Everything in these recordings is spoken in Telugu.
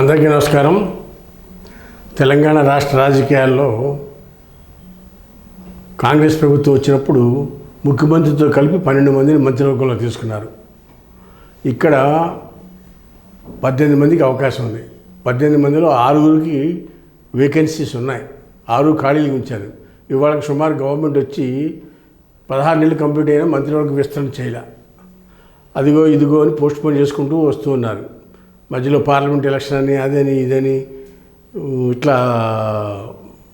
అందరికీ నమస్కారం. తెలంగాణ రాష్ట్ర రాజకీయాల్లో కాంగ్రెస్ ప్రభుత్వం వచ్చినప్పుడు ముఖ్యమంత్రితో కలిపి పన్నెండు మందిని మంత్రివర్గంలో తీసుకున్నారు. ఇక్కడ పద్దెనిమిది మందికి అవకాశం ఉంది. పద్దెనిమిది మందిలో ఆరుగురికి వేకెన్సీస్ ఉన్నాయి. ఆరు ఖాళీలు ఉంచారు ఇవాళ సుమారు గవర్నమెంట్ వచ్చి పదహారు నెలలు కంప్లీట్ అయినా మంత్రివర్గ విస్తరణ చేయలే. అదిగో ఇదిగో అని పోస్ట్పోన్ చేసుకుంటూ వస్తూ ఉన్నారు. మధ్యలో పార్లమెంట్ ఎలక్షన్ అని అదని ఇదని ఇట్లా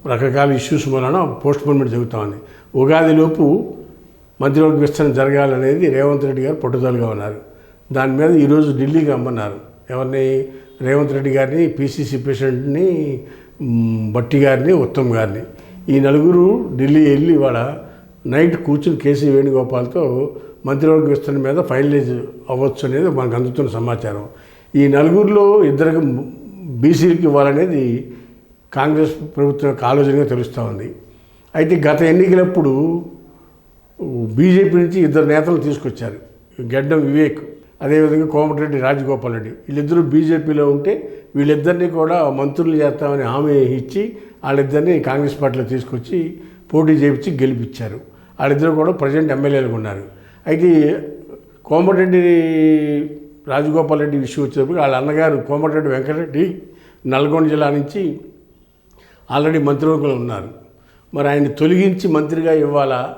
రకరకాల ఇష్యూస్ వలన పోస్ట్ జరుగుతామని ఉగాదిలోపు మంత్రివర్గ విస్తరణ జరగాలనేది రేవంత్ రెడ్డి గారు పట్టుదలగా ఉన్నారు. దాని మీద ఈరోజు ఢిల్లీకి రమ్మన్నారు. ఎవరిని? రేవంత్ రెడ్డి గారిని పీసీసీ ప్రెసిడెంట్ని బట్టి గారిని ఉత్తమ్ గారిని. ఈ నలుగురు ఢిల్లీ వెళ్ళి ఇవాళ నైట్ కూర్చుని కేసీ వేణుగోపాల్తో మంత్రివర్గ విస్తరణ మీద ఫైనలైజ్ అవ్వచ్చు అనేది మనకు అందుతున్న సమాచారం. ఈ నలుగురిలో ఇద్దరికి బీసీలకు ఇవ్వాలనేది కాంగ్రెస్ ప్రభుత్వం యొక్క ఆలోచనగా తెలుస్తూ ఉంది. అయితే గత ఎన్నికలప్పుడు బీజేపీ నుంచి ఇద్దరు నేతలు తీసుకొచ్చారు. గెడ్డం వివేక్ అదేవిధంగా కోమటిరెడ్డి రాజగోపాల్ రెడ్డి. వీళ్ళిద్దరూ బీజేపీలో ఉంటే వీళ్ళిద్దరినీ కూడా మంత్రులు చేస్తామని హామీ ఇచ్చి వాళ్ళిద్దరిని కాంగ్రెస్ పార్టీలో తీసుకొచ్చి పోటీ చేయించి గెలిపించారు. వాళ్ళిద్దరూ కూడా ప్రజెంట్ ఎమ్మెల్యేలుగా ఉన్నారు. అయితే కోమటిరెడ్డి రాజగోపాల్ రెడ్డి విషయం వచ్చేటప్పుడు వాళ్ళ అన్నగారు కోమటిరెడ్డి వెంకటరెడ్డి నల్గొండ జిల్లా నుంచి ఆల్రెడీ మంత్రివర్గంలో ఉన్నారు. మరి ఆయన తొలగించి మంత్రిగా ఇవ్వాలా?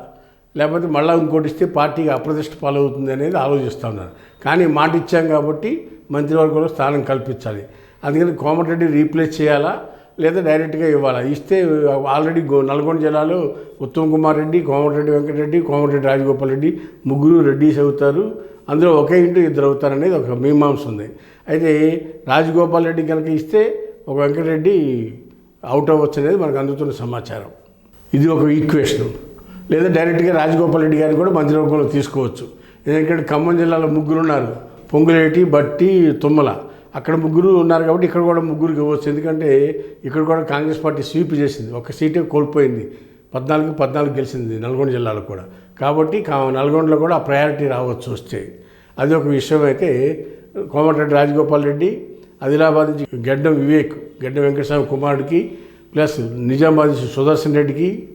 లేకపోతే మళ్ళీ ఇంకోటి ఇస్తే పార్టీకి అప్రతిష్ట పాలవుతుంది అనేది ఆలోచిస్తూ ఉన్నారు. కానీ మాట ఇచ్చాం కాబట్టి మంత్రివర్గంలో స్థానం కల్పించాలి. అందుకని కోమటిరెడ్డి రీప్లేస్ చేయాలా? లేదా డైరెక్ట్గా ఇవ్వాలా? ఇస్తే ఆల్రెడీ గో నల్గొండ జిల్లాలో ఉత్తమ్ కుమార్ రెడ్డి కోమటిరెడ్డి వెంకటరెడ్డి కోమటిరెడ్డి రాజగోపాల్ రెడ్డి ముగ్గురు రెడ్డిస్ అవుతారు. అందులో ఒకే ఇంటూ ఇద్దరు అవుతారనేది ఒక మీమాంస ఉంది. అయితే రాజగోపాల్ రెడ్డి కనుక ఇస్తే ఒక వెంకటరెడ్డి అవుట్ అవ్వచ్చు అనేది మనకు అందుతున్న సమాచారం. ఇది ఒక ఈక్వేషన్. లేదా డైరెక్ట్గా రాజగోపాల్ రెడ్డి గారిని కూడా మంత్రివర్గంలో తీసుకోవచ్చు. ఎందుకంటే ఖమ్మం జిల్లాలో ముగ్గురు ఉన్నారు పొంగులేటి బట్టి తుమ్మల. అక్కడ ముగ్గురు ఉన్నారు కాబట్టి ఇక్కడ కూడా ముగ్గురికి ఇవ్వచ్చు. ఎందుకంటే ఇక్కడ కూడా కాంగ్రెస్ పార్టీ స్వీప్ చేసింది. ఒక సీటే కోల్పోయింది. పద్నాలుగు పద్నాలుగు గెలిచింది నల్గొండ జిల్లాలో కూడా. కాబట్టి కా- నల్గొండలో కూడా ఆ ప్రయారిటీ రావచ్చు వస్తే. అది ఒక విషయం అయితే కోమటిరెడ్డి రాజగోపాల్ రెడ్డి ఆదిలాబాద్ నుంచి గడ్డం వివేక్ గడ్డం వెంకటస్వామి కుమారుడికి ప్లస్ నిజామాబాద్ నుంచి సుదర్శన్ రెడ్డికి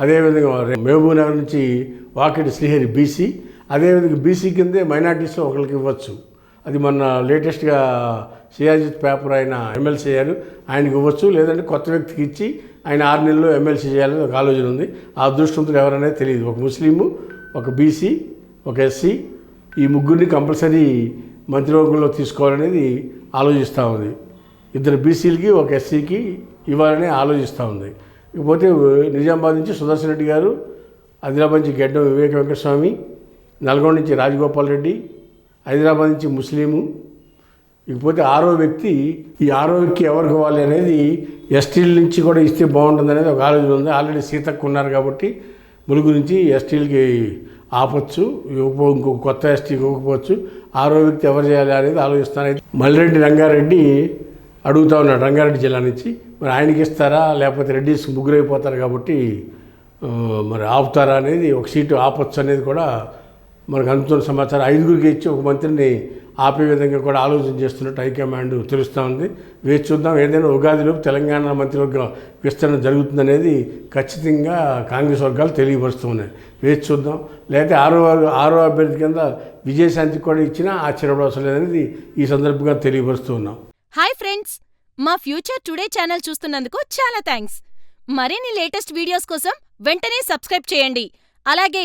అదేవిధంగా మహబూబ్ నగర్ నుంచి వాకిటి శ్రీహరి బీసీ అదేవిధంగా బీసీ కిందే మైనార్టీస్లో ఒకరికి ఇవ్వచ్చు. అది మొన్న లేటెస్ట్గా సియాజిత్ పేపర్ ఆయన ఎమ్మెల్సీ అయ్యారు. ఆయనకి ఇవ్వచ్చు లేదంటే కొత్త వ్యక్తికి ఇచ్చి ఆయన ఆరు నెలల్లో ఎమ్మెల్సీ చేయాలని ఒక ఆలోచన ఉంది. ఆ అదృష్టవంతులు ఎవరనేది తెలియదు. ఒక ముస్లిము ఒక బీసీ ఒక ఎస్సీ ఈ ముగ్గురిని కంపల్సరీ మంత్రివర్గంలో తీసుకోవాలనేది ఆలోచిస్తూ ఉంది. ఇద్దరు బీసీలకి ఒక ఎస్సీకి ఇవ్వాలని ఆలోచిస్తూ ఉంది. ఇకపోతే నిజామాబాద్ నుంచి సుదర్శన్ రెడ్డి గారు ఆదిలాబాద్ నుంచి గెడ్డ వివేక వెంకటస్వామి నల్గొండ నుంచి రాజగోపాల్ రెడ్డి హైదరాబాద్ నుంచి ముస్లిము. ఇకపోతే ఆరో వ్యక్తి ఈ ఆరో వ్యక్తి ఎవరికి ఇవ్వాలి అనేది ఎస్టీల నుంచి కూడా ఇస్తే బాగుంటుంది అనేది ఒక ఆలోచన ఉంది. ఆల్రెడీ సీతక్కు ఉన్నారు కాబట్టి ములుగు నుంచి ఎస్టీలకి ఆపచ్చు. ఇవ్వకపో ఇంకో కొత్త ఎస్టీ ఇవ్వకపోవచ్చు. ఆరో వ్యక్తి ఎవరు చేయాలి అనేది ఆలోచిస్తాను మల్లిరెడ్డి రంగారెడ్డి అడుగుతా ఉన్నాడు రంగారెడ్డి జిల్లా నుంచి. మరి ఆయనకి ఇస్తారా? లేకపోతే రెడ్డిస్ ముగ్గురైపోతారు కాబట్టి మరి ఆపుతారా అనేది ఒక సీటు ఆపచ్చు అనేది కూడా మనకు అందుతున్న సమాచారం. ఐదుగురికి ఇచ్చి ఒక మంత్రిని ఆపే విధంగా కూడా ఆలోచన చేస్తున్నట్టు హైకమాండ్ తెలుస్తూ ఉంది. వేచి చూద్దాం. ఏదైనా ఉగాదిలోపు తెలంగాణ మంత్రివర్గ విస్తరణ జరుగుతుందనేది ఖచ్చితంగా కాంగ్రెస్ వర్గాలు తెలియపరుస్తూ ఉన్నాయి వేచి చూద్దాం. లేకపోతే ఆరో ఆరో అభ్యర్థి కింద విజయశాంతి కూడా ఇచ్చినా ఆశ్చర్యపడవసరం లేదనేది ఈ సందర్భంగా తెలియపరుస్తూ ఉన్నాం. Hi friends. మా ఫ్యూచర్ టుడే ఛానల్ చూస్తున్నందుకు చాలా థ్యాంక్స్ మరిన్ని లేటెస్ట్ వీడియోస్ కోసం వెంటనే సబ్స్క్రైబ్ చేయండి. అలాగే